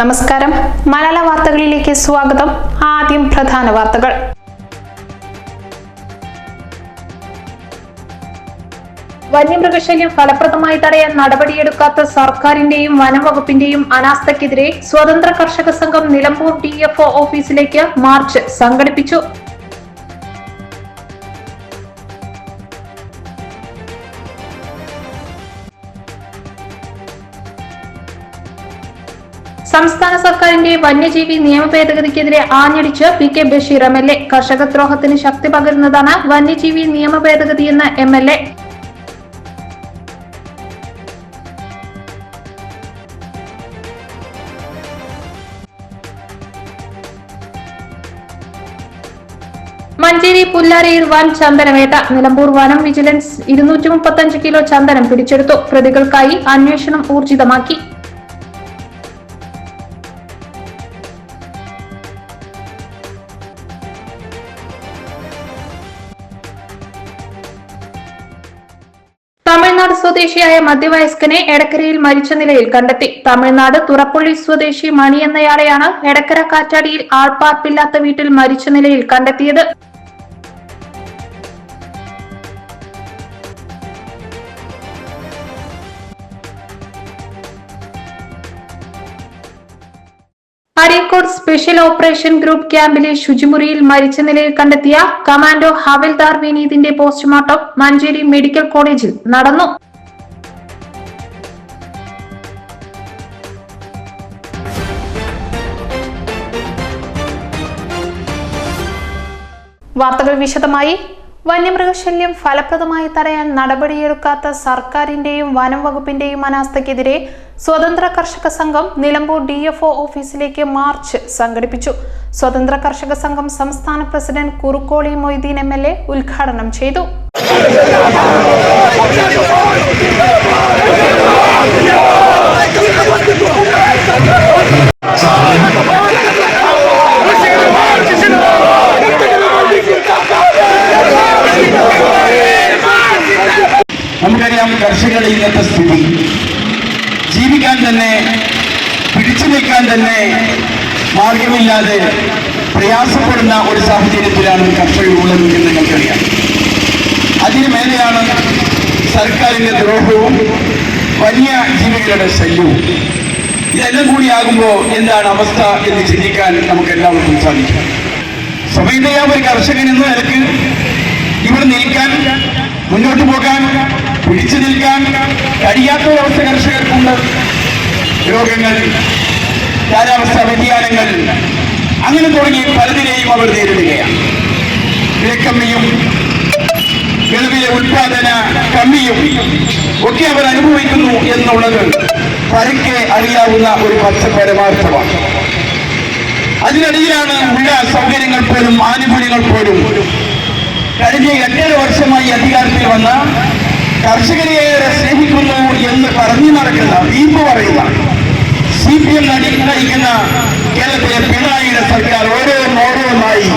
നമസ്കാരം. മലയാള വാർത്തകളിലേക്ക് സ്വാഗതം. ആദ്യം പ്രധാന വാർത്തകൾ. വന്യമൃഗശല്യം ഫലപ്രദമായി തടയാൻ നടപടിയെടുക്കാത്ത സർക്കാരിന്റെയും വനംവകുപ്പിന്റെയും അനാസ്ഥയ്ക്കെതിരെ സ്വതന്ത്ര കർഷക സംഘം നിലമ്പൂർ ഡിഎഫ്ഒ ഓഫീസിലേക്ക് മാർച്ച് സംഘടിപ്പിച്ചു. സംസ്ഥാന സർക്കാരിന്റെ വന്യജീവി നിയമ ഭേദഗതിക്കെതിരെ ആഞ്ഞടിച്ച് P K Basheer M L A. കർഷകദ്രോഹത്തിന് ശക്തി പകരുന്നതാണ് വന്യജീവി നിയമ ഭേദഗതിയെന്ന് എം എൽ എ. മഞ്ചേരി പുല്ലാരയിൽ വൻ ചന്ദനവേട്ട നിലമ്പൂർ വനം വിജിലൻസ് ഇരുന്നൂറ്റി മുപ്പത്തഞ്ച് കിലോ ചന്ദനം പിടിച്ചെടുത്തു. പ്രതികൾക്കായി അന്വേഷണം ഊർജിതമാക്കി. സ്വദേശിയായ മധ്യവയസ്കനെ എടക്കരയിൽ മരിച്ച നിലയിൽ കണ്ടെത്തി. തമിഴ്നാട് തുറപ്പള്ളി സ്വദേശി മണി എന്നയാളെയാണ് എടക്കര കാറ്റാടിയിൽ ആൾപ്പാർപ്പില്ലാത്ത വീട്ടിൽ മരിച്ച നിലയിൽ കണ്ടെത്തിയത്. അരീക്കോട് സ്പെഷ്യൽ ഓപ്പറേഷൻ ഗ്രൂപ്പ് ക്യാമ്പിലെ ശുചിമുറിയിൽ മരിച്ച നിലയിൽ കണ്ടെത്തിയ കമാൻഡോ ഹവിൽദാർ വിനീതിന്റെ പോസ്റ്റ്മോർട്ടം മഞ്ചേരി മെഡിക്കൽ കോളേജിൽ നടന്നു. വാർത്തകൾ വിശദമായി. വന്യമൃഗശല്യം ഫലപ്രദമായി തടയാൻ നടപടിയെടുക്കാത്ത സർക്കാരിന്റെയും വനം വകുപ്പിന്റെയും അനാസ്ഥയ്ക്കെതിരെ സ്വതന്ത്ര കർഷക സംഘം നിലമ്പൂർ ഡിഎഫ്ഒ ഓഫീസിലേക്ക് മാർച്ച് സംഘടിപ്പിച്ചു. സ്വതന്ത്ര കർഷക സംഘം സംസ്ഥാന president Kurukkoli Moideen M L A ഉദ്ഘാടനം ചെയ്തു. പ്രയാസപ്പെടുന്ന ഒരു സാഹചര്യത്തിലാണ് കർഷകരുള്ളത് എന്ന് നിങ്ങൾക്കറിയാം. അതിനു മേലെയാണ് സർക്കാരിന്റെ ദ്രോഹവും വലിയ ജീവികളുടെ ശല്യവും. ഇതെല്ലാം കൂടിയാകുമ്പോൾ എന്താണ് അവസ്ഥ എന്ന് ചിന്തിക്കാൻ നമുക്ക് എല്ലാവർക്കും സാധിക്കും. സ്വമേധയാ ഒരു കർഷകൻ എന്ന നിലയ്ക്ക് ഇവിടെ നിൽക്കാൻ മുന്നോട്ട് പോകാൻ പിടിച്ചു നിൽക്കാൻ കഴിയാത്ത ഒരവസ്ഥ കർഷകർക്കുണ്ട്. രോഗങ്ങൾ കാലാവസ്ഥാ വ്യതിയാനങ്ങൾ അങ്ങനെ തുടങ്ങി പലതിനെയും അവർ നേരിടുകയാണ്. വിളവിലെ ഉൽപാദന കമ്മിയും ഒക്കെ അവർ അനുഭവിക്കുന്നു എന്നുള്ളത് പരക്കെ അറിയാവുന്ന ഒരു പച്ച പരമാർത്ഥമാണ് അതിനിടയിലാണ് ഉള്ള സൗകര്യങ്ങൾ പോലും ആനുകൂല്യങ്ങൾ പോലും. കഴിഞ്ഞ എട്ടര വർഷമായി അധികാരത്തിൽ വന്ന കർഷകരെ ഏറെ സ്നേഹിക്കുന്നു എന്ന് പറഞ്ഞു നടക്കുന്ന വീമ്പ് പറയുന്ന സി പി എം നയിക്കുന്ന കേരളത്തിലെ പിണറായിയുടെ സർക്കാർ ഓരോന്നോരോന്നായി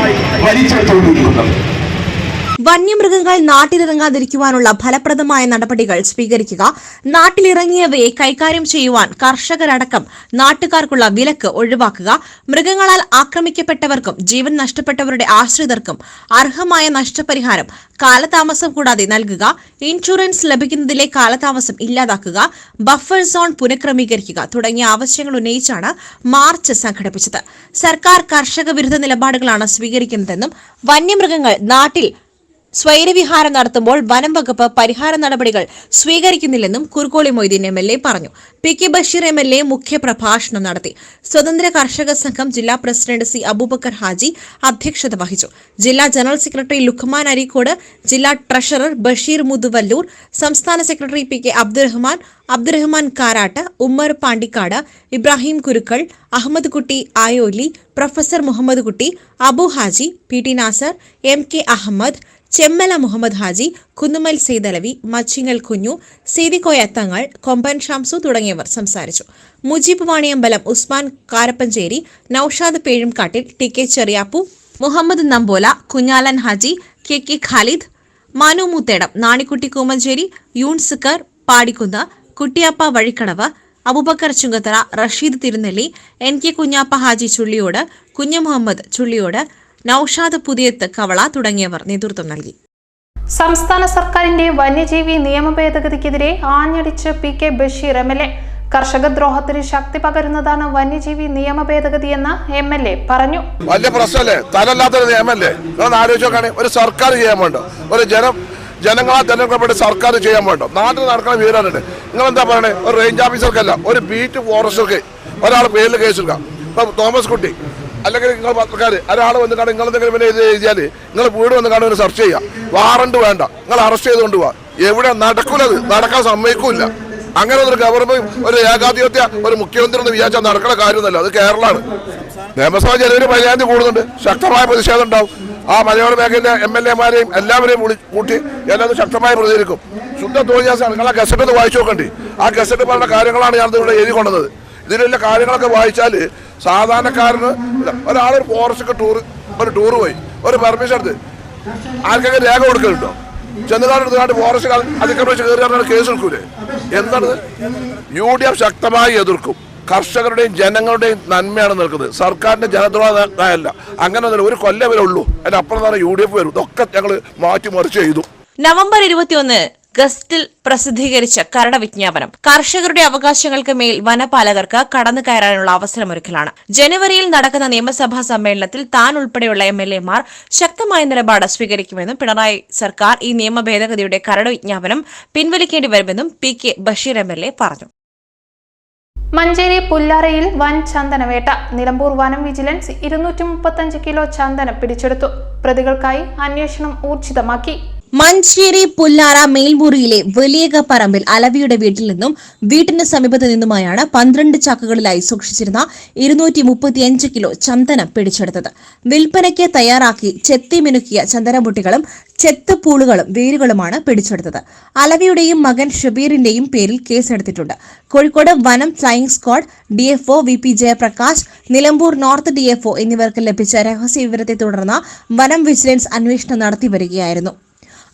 വലിച്ചെടുത്തുകൊണ്ടിരിക്കുന്നത് വന്യമൃഗങ്ങൾ നാട്ടിലിറങ്ങാതിരിക്കുവാനുള്ള ഫലപ്രദമായ നടപടികൾ സ്വീകരിക്കുക നാട്ടിലിറങ്ങിയവയെ കൈകാര്യം ചെയ്യുവാൻ കർഷകരടക്കം നാട്ടുകാർക്കുള്ള വിലക്ക് ഒഴിവാക്കുക മൃഗങ്ങളാൽ ആക്രമിക്കപ്പെട്ടവർക്കും ജീവൻ നഷ്ടപ്പെട്ടവരുടെ ആശ്രിതർക്കും അർഹമായ നഷ്ടപരിഹാരം കാലതാമസം കൂടാതെ നൽകുക ഇൻഷുറൻസ് ലഭിക്കുന്നതിലെ കാലതാമസം ഇല്ലാതാക്കുക ബഫർ സോൺ പുനഃക്രമീകരിക്കുക തുടങ്ങിയ ആവശ്യങ്ങൾ ഉന്നയിച്ചാണ് മാർച്ച് സംഘടിപ്പിച്ചത്. സർക്കാർ കർഷക വിരുദ്ധ നിലപാടുകളാണ് സ്വീകരിക്കുന്നതെന്നും വന്യമൃഗങ്ങൾ നാട്ടിൽ സ്വൈരവിഹാരം നടത്തുമ്പോൾ വനം വകുപ്പ് പരിഹാര നടപടികൾ സ്വീകരിക്കുന്നില്ലെന്നും Kurukkoli Moideen M L A പറഞ്ഞു. P K Basheer M L A മുഖ്യ പ്രഭാഷണം നടത്തി. സ്വതന്ത്ര കർഷക സംഘം ജില്ലാ പ്രസിഡന്റ് സി അബൂബക്കർ ഹാജി അധ്യക്ഷത വഹിച്ചു. ജില്ലാ ജനറൽ സെക്രട്ടറി ലുഖ്മാൻ അരീക്കോട് ജില്ലാ ട്രഷറർ ബഷീർ മുതുവല്ലൂർ സംസ്ഥാന secretary P K Abdurahman Abdurahman Karat Ummer Pandikkad Ibrahim Kurukkal Ahammed Kutty Ayoli professor Muhammed Kutty Abu Haji P T Nasar M K Ahammed Chemmala Muhammed Haji Kunnumal Saithalavi Machingal Kunju Seethikoya Thangal Komban Shamsu തുടങ്ങിയവർ സംസാരിച്ചു. Mujeeb Vaniyambalam Usman Karappancheri Noushad Pezhumkattil T K Cheriyappu Muhammed Nambola Kunjalan Haji K K Khalid Manu Moothedam Nanikutty Koomancheri യൂൺസിക്കർ Padikkunnu Kuttiyappa Vazhikkadavu Abubakar Chungathara Rasheed Thirunelli N K Kunjappa Haji Chulliyode Kunju Muhammed Chulliyode Naushad Puthiyath Kavala തുടങ്ങിയവർ നേതൃത്വം നൽകി. സംസ്ഥാന സർക്കാരിന്റെ വന്യജീവി നിയമ ഭേദഗതിക്കെതിരെ ആഞ്ഞടിച്ച് P K Basheer M L A. കർഷക ദ്രോഹത്തിന് ശക്തി പകരുന്നതാണ് വന്യജീവി നിയമ ഭേദഗതിയെന്ന് എം എൽ എ പറഞ്ഞു. വലിയ പ്രശ്നമല്ലേ? തലല്ലാത്തൊരു നിയമല്ലേ നിങ്ങൾ ആലോചിച്ച് ഒരു സർക്കാർ ചെയ്യാൻ വേണ്ടോ? ഒരു ജനം ജനങ്ങളാൽ തെരഞ്ഞെടുക്കപ്പെട്ട് സർക്കാർ ചെയ്യാൻ വേണ്ടോ? നാട്ടിൽ നടക്കുന്ന വീരാനുണ്ട് നിങ്ങൾ എന്താ പറയണേ? ഒരു റേഞ്ച് ഓഫീസർക്കല്ല ഒരു ബീറ്റ് ഫോറസ്റ്റർക്ക് ഒരാൾ പേരിൽ കേസെടുക്കാം ഇപ്പൊ തോമസ് കുട്ടി അല്ലെങ്കിൽ നിങ്ങൾ പത്രക്കാർ ഒരാൾ വന്ന് കാണാൻ നിങ്ങൾ എന്തെങ്കിലും പിന്നെ ഇത് എഴുതിയാൽ നിങ്ങൾ വീട് വന്ന് കാണാൻ സെർച്ച് ചെയ്യാം. വാറണ്ട് വേണ്ട. നിങ്ങൾ അറസ്റ്റ് ചെയ്തുകൊണ്ട് പോവാ. എവിടെ നടക്കൂലത്? നടക്കാൻ സമ്മതിക്കൂല അങ്ങനെ ഒരു ഗവൺമെന്റ് ഒരു ഏകാധിപത്യ ഒരു മുഖ്യമന്ത്രി എന്ന് വിചാരിച്ചാൽ നടക്കുന്ന കാര്യമൊന്നുമല്ല. അത് കേരളമാണ്. നിയമസഭ ജനുവരി പതിനായിരം കൂടുന്നുണ്ട്. ശക്തമായ പ്രതിഷേധം ഉണ്ടാവും. ആ മലയോര മേഖലയിലെ എം എൽ എമാരെയും എല്ലാവരെയും കൂട്ടി എല്ലാവരും ശക്തമായി പ്രതികരിക്കും. ശുദ്ധ തോന്നിയാസാണ് നിങ്ങൾ ആ ഗസറ്റ് വായിച്ചു നോക്കണ്ടേ. ആ ഗസറ്റ് പറഞ്ഞ കാര്യങ്ങളാണ് ഞാൻ ഇവിടെ എഴുതി കൊണ്ടത്. ഇതിലുള്ള കാര്യങ്ങളൊക്കെ വായിച്ചാൽ സാധാരണക്കാരന് ഒരാളൊരു ഒരു ഫോറസ്റ്റ് ടൂർ ഒരു ടൂർ പോയി ഒരു പെർമിഷൻ എടുത്ത്. ആർക്കൊക്കെ രേഖ കൊടുക്കലുണ്ടോ? ചെന്നുകാട് ഫോറസ്റ്റ് അതിക്രമിച്ച് കയറി കേസ് എടുക്കൂലേ? എന്താണ്? യു ഡി എഫ് ശക്തമായി എതിർക്കും. കർഷകരുടെയും ജനങ്ങളുടെയും നന്മയാണ് നിൽക്കുന്നത്. സർക്കാരിന്റെ ജനദ്രോഹമല്ല അങ്ങനെ. ഒരു കൊല്ലം വരെ ഉള്ളൂ. അതിന്റെ അപ്പുറം തന്നെ യു ഡി എഫ് വരും. ഇതൊക്കെ ഞങ്ങൾ മാറ്റിമറിച്ച് ചെയ്തു. നവംബർ ഇരുപത്തിയൊന്ന് ഗസ്റ്റിൽ പ്രസിദ്ധീകരിച്ച കരട് വിജ്ഞാപനം കർഷകരുടെ അവകാശങ്ങൾക്ക് മേൽ വനപാലകർക്ക് കടന്നു കയറാനുള്ള അവസരമൊരുക്കലാണ്. ജനുവരിയിൽ നടക്കുന്ന നിയമസഭാ സമ്മേളനത്തിൽ താൻ ഉൾപ്പെടെയുള്ള എം എൽ എമാർ ശക്തമായ നിലപാട് സ്വീകരിക്കുമെന്നും പിണറായി സർക്കാർ ഈ നിയമ ഭേദഗതിയുടെ കരട് വിജ്ഞാപനം പിൻവലിക്കേണ്ടി വരുമെന്നും P K Basheer M L A പറഞ്ഞു. മഞ്ചേരി പുല്ലാറയിൽ വൻ ചന്ദനവേട്ട. നിലമ്പൂർ വനം വിജിലൻസ് ഇരുന്നൂറ്റി മുപ്പത്തഞ്ച് കിലോ ചന്ദനം പിടിച്ചെടുത്തു. പ്രതികൾക്കായി അന്വേഷണം ഊർജിതമാക്കി. മഞ്ചേരി പുല്ലാറ മേൽമുറിയിലെ വലിയക പറമ്പിൽ അലവിയുടെ വീട്ടിൽ നിന്നും വീട്ടിന് സമീപത്ത് നിന്നുമായാണ് പന്ത്രണ്ട് ചാക്കുകളിലായി സൂക്ഷിച്ചിരുന്ന ഇരുന്നൂറ്റി മുപ്പത്തിയഞ്ച് കിലോ ചന്ദനം പിടിച്ചെടുത്തത്. വിൽപ്പനയ്ക്ക് തയ്യാറാക്കി ചെത്തി മിനുക്കിയ ചന്ദനമുട്ടികളും ചെത്തുപൂളുകളും വേരുകളുമാണ് പിടിച്ചെടുത്തത്. അലവിയുടെയും മകൻ ഷബീറിന്റെയും പേരിൽ കേസെടുത്തിട്ടുണ്ട്. കോഴിക്കോട് വനം flying squad DFO V P Jayaprakash Nilambur north DFO എന്നിവർക്ക് ലഭിച്ച രഹസ്യ വിവരത്തെ തുടർന്ന് വനം വിജിലൻസ് അന്വേഷണം നടത്തി വരികയായിരുന്നു.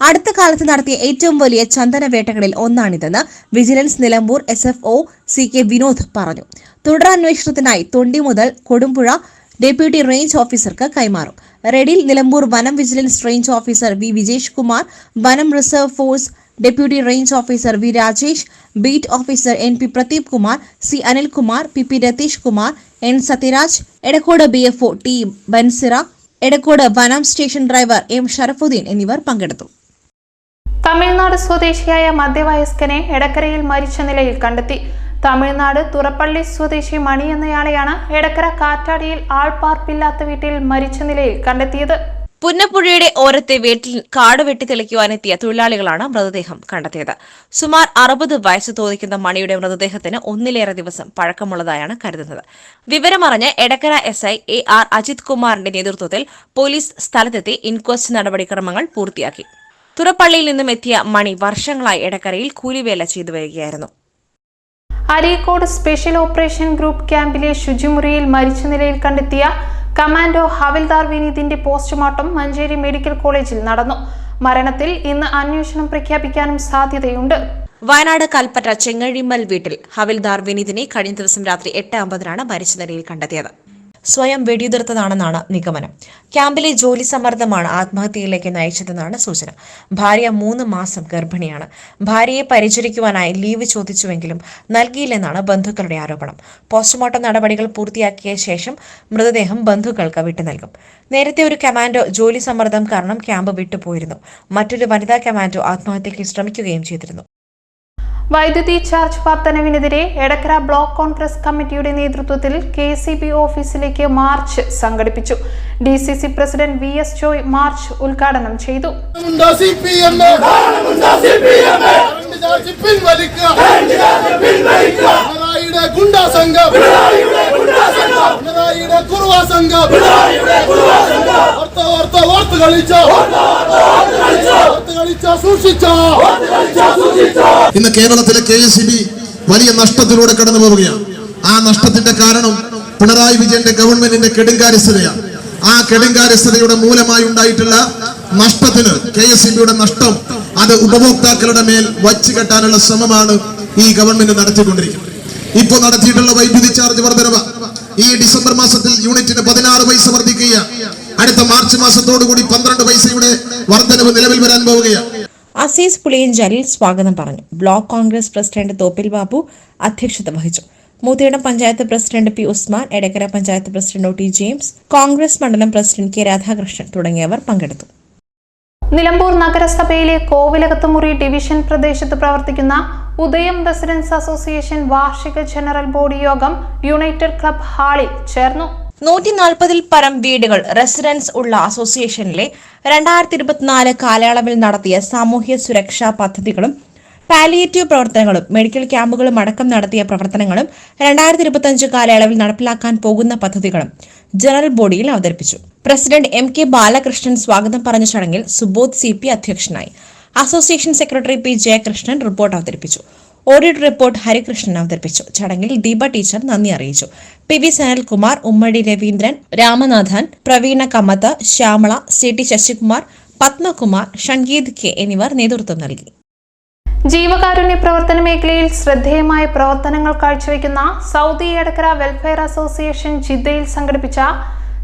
അടുത്ത കാലത്ത് നടത്തിയ ഏറ്റവും വലിയ ചന്ദനവേട്ടകളിൽ ഒന്നാണിതെന്ന് vigilance Nilambur S F O C K Vinod പറഞ്ഞു. തുടരന്വേഷണത്തിനായി തൊണ്ടി മുതൽ കൊടുമ്പുഴ ഡെപ്യൂട്ടി റേഞ്ച് ഓഫീസർക്ക് കൈമാറും. റെഡിൽ നിലമ്പൂർ വനം vigilance range officer V Vijesh Kumar വനം reserve force deputy range officer V Rajesh beat officer N P Pradeep Kumar C Anilkumar P P Ratheesh Kumar N Sathyaraj Edakkode B F O T Bansira Edakkode വനം station driver M Sharafuddin എന്നിവർ പങ്കെടുത്തു. തമിഴ്നാട് സ്വദേശിയായ മധ്യവയസ്കനെ എടക്കരയിൽ മരിച്ച നിലയിൽ കണ്ടെത്തി. തമിഴ്നാട് തുറപ്പള്ളി സ്വദേശി മണി എന്നയാളെയാണ് എടക്കര കാറ്റാടിയിൽ ആൾപാർപ്പില്ലാത്ത വീട്ടിൽ മരിച്ച നിലയിൽ കണ്ടെത്തിയത്. പുന്നപ്പുഴയുടെ ഓരത്തെ വീട്ടിൽ കാട് വെട്ടി തെളിക്കുവാനെത്തിയ തൊഴിലാളികളാണ് മൃതദേഹം കണ്ടെത്തിയത്. സുമാർ അറുപത് വയസ്സ് തോന്നിക്കുന്ന മണിയുടെ മൃതദേഹത്തിന് ഒന്നിലേറെ ദിവസം പഴക്കമുള്ളതായാണ് കരുതുന്നത്. വിവരമറിഞ്ഞ് Edakkara S I A R Ajith കുമാറിന്റെ നേതൃത്വത്തിൽ പോലീസ് സ്ഥലത്തെത്തി ഇൻക്വസ്റ്റ് നടപടിക്രമങ്ങൾ പൂർത്തിയാക്കി. തുറപ്പള്ളിയിൽ നിന്നും എത്തിയ മണി വർഷങ്ങളായി എടക്കരയിൽ കൂലിവേല ചെയ്തു വരികയായിരുന്നു. അരീക്കോട് സ്പെഷ്യൽ ഓപ്പറേഷൻ ഗ്രൂപ്പ് ക്യാമ്പിലെ ശുചിമുറിയിൽ മരിച്ച നിലയിൽ കണ്ടെത്തിയ കമാൻഡോ ഹവിൽദാർ വിനീതിന്റെ പോസ്റ്റ്മോർട്ടം മഞ്ചേരി മെഡിക്കൽ കോളേജിൽ നടന്നു. മരണത്തിൽ ഇന്ന് അന്വേഷണം പ്രഖ്യാപിക്കാനും സാധ്യതയുണ്ട്. വയനാട് കൽപ്പറ്റ ചെങ്ങഴിമൽ വീട്ടിൽ ഹവിൽദാർ വിനീതിനെ കഴിഞ്ഞ ദിവസം രാത്രി എട്ട് അമ്പതിനാണ് മരിച്ച നിലയിൽ കണ്ടെത്തിയത്. സ്വയം വെടിയുതിർത്തതാണെന്നാണ് നിഗമനം. ക്യാമ്പിലെ ജോലി സമ്മർദ്ദമാണ് ആത്മഹത്യയിലേക്ക് നയിച്ചതെന്നാണ് സൂചന. ഭാര്യ മൂന്ന് മാസം ഗർഭിണിയാണ്. ഭാര്യയെ പരിചരിക്കുവാനായി ലീവ് ചോദിച്ചുവെങ്കിലും നൽകിയില്ലെന്നാണ് ബന്ധുക്കളുടെ ആരോപണം. പോസ്റ്റ്മോർട്ടം നടപടികൾ പൂർത്തിയാക്കിയ ശേഷം മൃതദേഹം ബന്ധുക്കൾക്ക് വിട്ടു നൽകും. നേരത്തെ ഒരു കമാൻഡോ ജോലി സമ്മർദ്ദം കാരണം ക്യാമ്പ് വിട്ടുപോയിരുന്നു. മറ്റൊരു വനിതാ കമാൻഡോ ആത്മഹത്യയ്ക്ക് ശ്രമിക്കുകയും ചെയ്തിരുന്നു. വൈദ്യുതി ചാർജ് വർധനവിനെതിരെ എടക്കര ബ്ലോക്ക് കോൺഗ്രസ് കമ്മിറ്റിയുടെ നേതൃത്വത്തിൽ കെ സി ബി ഓഫീസിലേക്ക് മാർച്ച് സംഘടിപ്പിച്ചു. D C C president V S Joy march ഉദ്ഘാടനം ചെയ്തു. ഗുണ്ടാ സംഘം. പിണറായിയുടെ കുറുവാ സംഘം ഓർത്ത ഓർത്ത് ഓർത്ത് കളിച്ചോ. ഓർത്ത് കളിച്ചോ. സൂക്ഷിച്ചോ. ഇന്ന് കേരളത്തിലെ കെ എസ് ബി വലിയ നഷ്ടത്തിലൂടെ കടന്നു പോവുകയാണ്. ആ നഷ്ടത്തിന്റെ കാരണം പിണറായി വിജയന്റെ ഗവൺമെന്റിന്റെ കെടുങ്കാര്യസ്ഥതയാണ് ആ കെടുങ്കാര്യസ്ഥതയുടെ മൂലമായി ഉണ്ടായിട്ടുള്ള നഷ്ടത്തിന് കെ എസ് ബിയുടെ നഷ്ടം അത് ഉപഭോക്താക്കളുടെ മേൽ വച്ചു കെട്ടാനുള്ള ശ്രമമാണ് ഈ ഗവൺമെന്റ് നടത്തിക്കൊണ്ടിരിക്കുന്നത്. ഇപ്പോൾ നടത്തിയിട്ടുള്ള വൈദ്യുതി ചാർജ് വർധനവ് ഈ ഡിസംബർ മാസത്തിൽ യൂണിറ്റിന് പതിനാറ് പൈസ വർദ്ധിക്കുക അടുത്ത മാർച്ച് മാസത്തോടുകൂടി പന്ത്രണ്ട് പൈസയുടെ വർധനവ് നിലവിൽ വരാൻ പോവുകയാണ്. അസീസ് പുളിയഞ്ചാലിൽ സ്വാഗതം പറഞ്ഞു. ബ്ലോക്ക് കോൺഗ്രസ് പ്രസിഡന്റ് തോപ്പിൽ ബാബു അധ്യക്ഷത വഹിച്ചു. Moothedam panchayat president P Usman Edakkara panchayat president O T James Congress മണ്ഡലം പ്രസിഡന്റ് കെ രാധാകൃഷ്ണൻ തുടങ്ങിയവർ പങ്കെടുത്തു. നിലമ്പൂർ നഗരസഭയിലെ കോവിലകത്തുമുറി ഡിവിഷൻ പ്രദേശത്ത് പ്രവർത്തിക്കുന്ന ഉദയം റെസിഡൻസ് അസോസിയേഷൻ വാർഷിക ജനറൽ ബോഡി യോഗം യുണൈറ്റഡ് ക്ലബ് ഹാളിൽ ചേർന്നു. നൂറ്റി നാൽപ്പതിൽ പരം വീടുകൾ റെസിഡൻസ് ഉള്ള അസോസിയേഷനിലെ രണ്ടായിരത്തി ഇരുപത്തിനാല് കാലയളവിൽ നടത്തിയ സാമൂഹ്യ സുരക്ഷാ പദ്ധതികളും പാലിയേറ്റീവ് പ്രവർത്തനങ്ങളും മെഡിക്കൽ ക്യാമ്പുകളും അടക്കം നടത്തിയ പ്രവർത്തനങ്ങളും രണ്ടായിരത്തി ഇരുപത്തിയഞ്ച് കാലയളവിൽ നടപ്പിലാക്കാൻ പോകുന്ന പദ്ധതികളും ജനറൽ ബോഡിയിൽ അവതരിപ്പിച്ചു. പ്രസിഡന്റ് എം കെ ബാലകൃഷ്ണൻ സ്വാഗതം പറഞ്ഞ ചടങ്ങിൽ സുബോധ് സി അധ്യക്ഷനായി. Association secretary P Jayakrishnan report അവതരിപ്പിച്ചു. ഓഡിറ്റ് റിപ്പോർട്ട് ഹരികൃഷ്ണൻ അവതരിപ്പിച്ചു. ചടങ്ങിൽ ദീപ ടീച്ചർ നന്ദി അറിയിച്ചു. P V Sanalkumar Ummadi Raveendran Ramanathan Praveena Kamath Shyamala C T Sasikumar Padmakumar Shungeeth K എന്നിവർ നേതൃത്വം നൽകി. ജീവകാരുണ്യ പ്രവർത്തന മേഖലയിൽ ശ്രദ്ധേയമായ പ്രവർത്തനങ്ങൾ കാഴ്ചവെക്കുന്ന സൗദി എടക്കര വെൽഫെയർ അസോസിയേഷൻ ജിദ്ദയിൽ സംഘടിപ്പിച്ച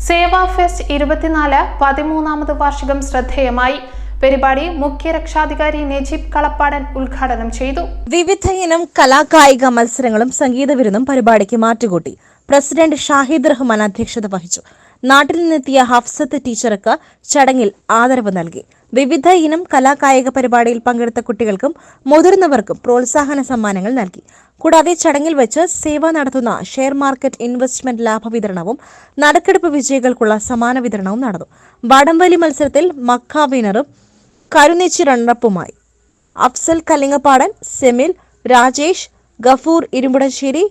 സേവാ ഫെസ്റ്റ് ഇരുപത്തിനാല് പതിമൂന്നാമത് വാർഷികം ശ്രദ്ധേയമായി. പരിപാടി മുഖ്യ രക്ഷാധികാരി നജീബ് കളപ്പാടൻ ഉദ്ഘാടനം ചെയ്തു. വിവിധ ഇനം കലാകായിക മത്സരങ്ങളും സംഗീത വിരുന്നും പരിപാടിക്ക് മാറ്റുകൂട്ടി. പ്രസിഡന്റ് ഷാഹിദ് റഹ്മാൻ അധ്യക്ഷത വഹിച്ചു. നാട്ടിൽ നിന്നെത്തിയ ഹഫ്സത്ത് ടീച്ചർക്ക് ചടങ്ങിൽ ആദരവ് നൽകി. വിവിധ ഇനം കലാകായിക പരിപാടിയിൽ പങ്കെടുത്ത കുട്ടികൾക്കും മുതിർന്നവർക്കും പ്രോത്സാഹന സമ്മാനങ്ങൾ നൽകി. കൂടാതെ ചടങ്ങിൽ വെച്ച് സേവ നടത്തുന്ന ഷെയർ മാർക്കറ്റ് ഇൻവെസ്റ്റ്മെന്റ് ലാഭ വിതരണവും നറുക്കെടുപ്പ് വിജയികൾക്കുള്ള സമ്മാന വിതരണവും നടന്നു. വടംവലി മത്സരത്തിൽ മക്ക വിനറും കരുനെച്ചി റണ്ണപ്പുമായി Afsal Kalingappadan Semil Rajesh Gafoor Irumbudassery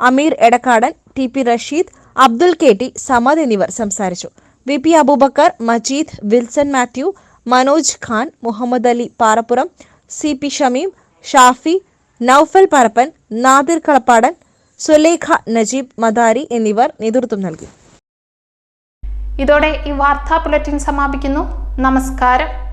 Ameer Edakkadan T P Rasheed Abdul K T Samad എന്നിവർ സംസാരിച്ചു. V P Abubakar Majeed Wilson Mathew Manoj Khan Muhammed Ali Parappuram C P Shameem Shafi Noufal Parappan Nadir Kalappadan Sulekha Najeeb Madari എന്നിവർ നേതൃത്വം നൽകി. ഇതോടെ ഈ വാർത്താ bulletin സമാപിക്കുന്നു. നമസ്കാരം.